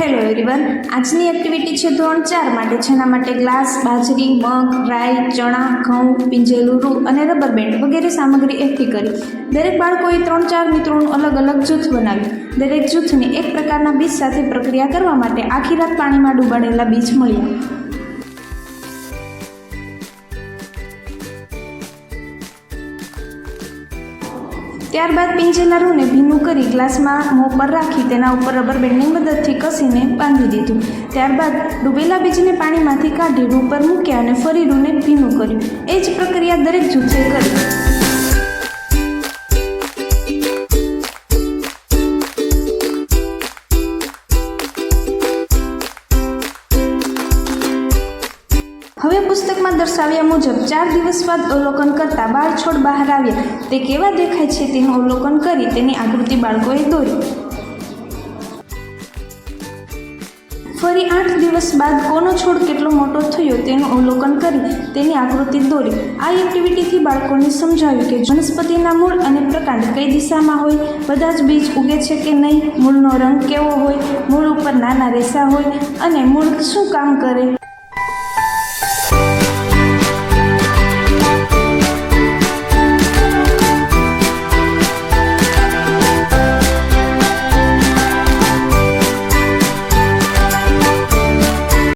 Hello everyone આજની activity છે ધોરણ ચાર માટે, જેના માટે ગ્લાસ બાજરી, મગ, રાઈ, ચણા, ઘઉં પીંજેલું રૂ અને રબર બેન્ડ વગેરે સામગ્રી એકઠી કરી. દરેક બાળકોએ ત્રણ ચાર મિત્રોનું અલગ અલગ જૂથ બનાવ્યું. દરેક જૂથને એક પ્રકારના બીજ સાથે પ્રક્રિયા કરવા માટે આખી રાત પાણીમાં ડૂબાડેલા બીજ મળ્યા. ત્યારબાદ પિંજેલા રૂને ભીનું કરી ગ્લાસમાં મોં પર રાખી તેના ઉપર રબર બેન્ડની મદદથી કસીને બાંધી દીધું. ત્યારબાદ ડૂબેલા બીજને પાણીમાંથી કાઢી રૂ પર મૂક્યા અને ફરી રૂને ભીનું કર્યું. એ જ પ્રક્રિયા દરેક જૂથે કરી. હવે પુસ્તકમાં દર્શાવ્યા મુજબ ચાર દિવસ બાદ અવલોકન કરતા બાળ છોડ બહાર આવ્યા. તે કેવા દેખાય છે તેનું અવલોકન કરી તેની આકૃતિ બાળકોએ દોરી. ફરી આઠ દિવસ બાદ કોનો છોડ કેટલો મોટો થયો તેનું અવલોકન કરી તેની આકૃતિ દોરી. આ એક્ટિવિટીથી બાળકોને સમજાવ્યું કે વનસ્પતિના મૂળ અને પ્રકાંડ કઈ દિશામાં હોય, બધા જ બીજ ઉગે છે કે નહીં, મૂળનો રંગ કેવો હોય, મૂળ ઉપર નાના રેસા હોય અને મૂળ શું કામ કરે.